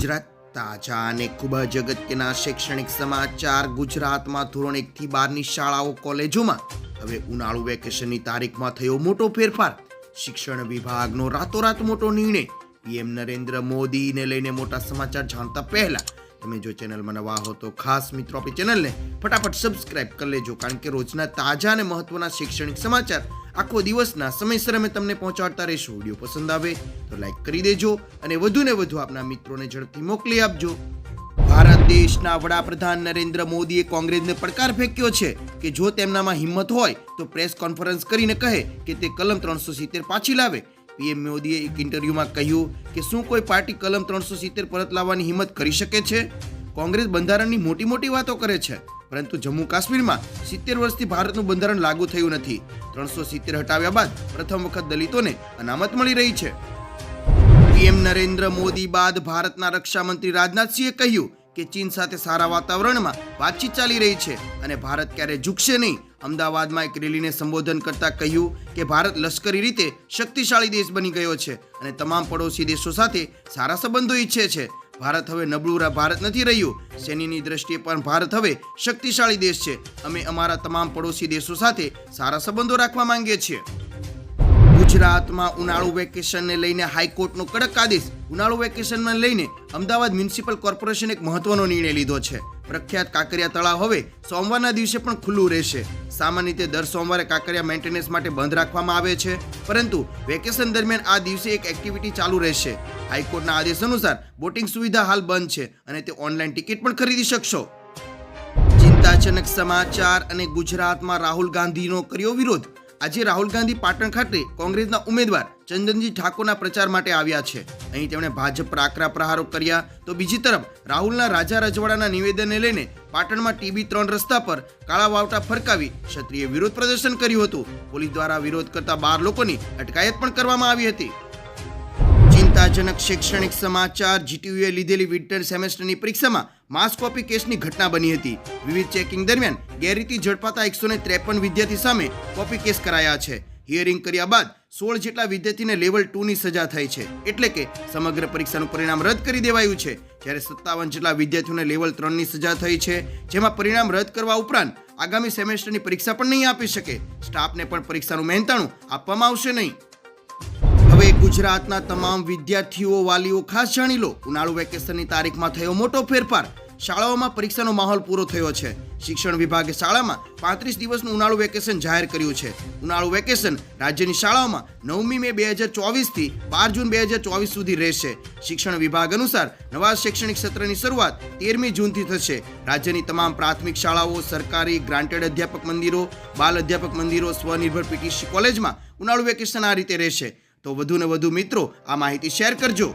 ગુજરાત તાજા અને ખૂબ જ અગત્યના શૈક્ષણિક સમાચાર ગુજરાતમાં ધોરણ એકથી બારની શાળાઓ, કોલેજોમાં. હવે ઉનાળુ વેકેશનની તારીખમાં થયો મોટો ફેરફાર. શિક્ષણ વિભાગનો રાતોરાત મોટો નિર્ણય. પીએમ નરેન્દ્ર મોદીને લઈને મોટા સમાચાર જાણતા પહેલા, તમે જો ચેનલમાં નવા હો તો ખાસ મિત્રો આપણી ચેનલને ફટાફટ સબસ્ક્રાઇબ કરી લેજો, કારણ કે રોજના તાજા અને મહત્વના શૈક્ષણિક સમાચાર આખો દિવસના સમયસર અમે તમને પહોંચાડતા રહીશું. વીડિયો પસંદ આવે તો લાઈક કરી દેજો અને વધુને વધુ આપના મિત્રોને ઝડપથી મોકલી આપજો. ભારત દેશના વડાપ્રધાન નરેન્દ્ર મોદીએ કોંગ્રેસને પડકાર ફેંક્યો છે કે જો તેમનામાં હિંમત હોય તો પ્રેસ કોન્ફરન્સ કરીને કહે કે તે કલમ ત્રણસો સિત્તેર પાછી લાવે. પીએમ મોદીએ એક ઇન્ટરવ્યુમાં કહ્યું કે શું કોઈ પાર્ટી કલમ ત્રણસો સિત્તેર પરત લાવવાની હિંમત કરી શકે છે? કોંગ્રેસ બંધારણની મોટી મોટી વાતો કરે છે. પરંતુ જમ્મુ કાશ્મીરમાં સિત્તેર વર્ષથી ભારતનું બંધારણ લાગુ થયું નથી. ત્રણસો સિત્તેર હટાવ્યા બાદ પ્રથમ વખત દલિતોને અનામત મળી રહી છે. પીએમ નરેન્દ્ર મોદી બાદ ભારતના રક્ષામંત્રી રાજનાથસિંહે કહ્યું કે ચીન સાથે સારા વાતાવરણમાં વાતચીત ચાલી રહી છે અને ભારત ક્યારે ઝૂકશે નહીં? અમદાવાદમાં એક રેલીને સંબોધન કરતા કહ્યું કે ભારત લશ્કરી રીતે શક્તિશાળી દેશ બની ગયો છે અને તમામ પડોશી દેશો સાથે સારા સંબંધો ઈચ્છે છે. ભારત હવે નબળું ભારત નથી રહ્યું. સૈન્યની દ્રષ્ટિએ પણ ભારત હવે શક્તિશાળી દેશ છે. અમે અમારા તમામ પડોશી દેશો સાથે સારા સંબંધો રાખવા માંગીએ છીએ. ગુજરાતમાં ઉનાળુ વેકેશનને લઈને હાઈકોર્ટનો કડક આદેશ ઉનાળુ વેકેશનમાં લઈને અમદાવાદ મ્યુનિસિપલ કોર્પોરેશન એક મહત્વનો નિર્ણય લીધો છે. પ્રખ્યાત કાંકરિયા તળાવ હવે સોમવારના દિવસે પણ ખુલ્લું રહેશે. સામાન્ય રીતે દર સોમવારે કાંકરિયા મેન્ટેનન્સ માટે બંધ રાખવામાં આવે છે, પરંતુ વેકેશન દરમિયાન આ દિવસે એક એક્ટિવિટી ચાલુ રહેશે. હાઈકોર્ટના આદેશ અનુસાર બોટિંગ સુવિધા હાલ બંધ છે અને તે ઓનલાઈન ટિકિટ પણ ખરીદી શકશો. ચિંતાજનક સમાચાર અને ગુજરાતમાં રાહુલ ગાંધીનો કર્યો વિરોધ. આજે રાહુલ ગાંધી પાટણ ખાતે કોંગ્રેસના ઉમેદવાર ચંદનજી ઠાકોરના પ્રચાર માટે આવ્યા છે. અહીં તેમણે ભાજપ પર આકરા પ્રહારો કર્યા. તો બીજી તરફ, રાહુલના રાજા રજવાડાના નિવેદનને લઈને પાટણમાં ટીબી ત્રણ રસ્તા પર કાળા વાવટા ફરકાવી ક્ષત્રિય વિરોધ પ્રદર્શન કર્યું હતું. પોલીસ દ્વારા વિરોધ કરતા બાર લોકોની અટકાયત પણ કરવામાં આવી હતી. ચિંતાજનક શૈક્ષણિક સમાચાર, જીટીયુએ લીધેલી વિન્ટર સેમેસ્ટરની પરીક્ષામાં માસ કોપી કેસની ઘટના બની હતી. વિવિધ ચેકિંગ દરમિયાન ગેરરીતિ ઝડપાતા એકસો ત્રેપન વિદ્યાર્થી સામે કોપી કેસ કરાયા છે. હિયરિંગ કર્યા બાદ સોળ જેટલા વિદ્યાર્થીને લેવલ ટુની સજા થઈ છે. એટલે કે સમગ્ર પરીક્ષાનું પરિણામ રદ કરી દેવાયું છે. જ્યારે સત્તાવન જેટલા વિદ્યાર્થીઓને લેવલ ત્રણની સજા થઈ છે, જેમાં પરિણામ રદ કરવા ઉપરાંત આગામી સેમેસ્ટરની પરીક્ષા પણ નહીં આપી શકે. સ્ટાફને પણ પરીક્ષાનું મહેનતાણું આપવામાં આવશે નહીં. હવે ગુજરાતના તમામ વિદ્યાર્થીઓ, વાલીઓ, ખાસ જાણી લો, ઉનાળુ વેકેશનની તારીખમાં થયો મોટો ફેરફાર. શાળાઓમાં પરીક્ષાનો માહોલ પૂરો થયો છે. શિક્ષણ વિભાગે શાળામાં પાંત્રીસ દિવસનું ઉનાળુ વેકેશન જાહેર કર્યું છે. ઉનાળુ વેકેશન રાજ્યની શાળાઓમાં નવમી મે બે હજાર ચોવીસથી બાર જૂન બે હજાર ચોવીસ સુધી રહેશે. શિક્ષણ વિભાગ અનુસાર નવા શૈક્ષણિક સત્રની શરૂઆત તેરમી જૂનથી થશે. રાજ્યની તમામ પ્રાથમિક શાળાઓ, સરકારી ગ્રાન્ટેડ અધ્યાપક મંદિરો, બાલ અધ્યાપક મંદિરો, સ્વનિર્ભર પીટીસી કોલેજમાં ઉનાળુ વેકેશન આ રીતે રહેશે. તો વધુ ને વધુ મિત્રો, આ માહિતી શેર કરજો.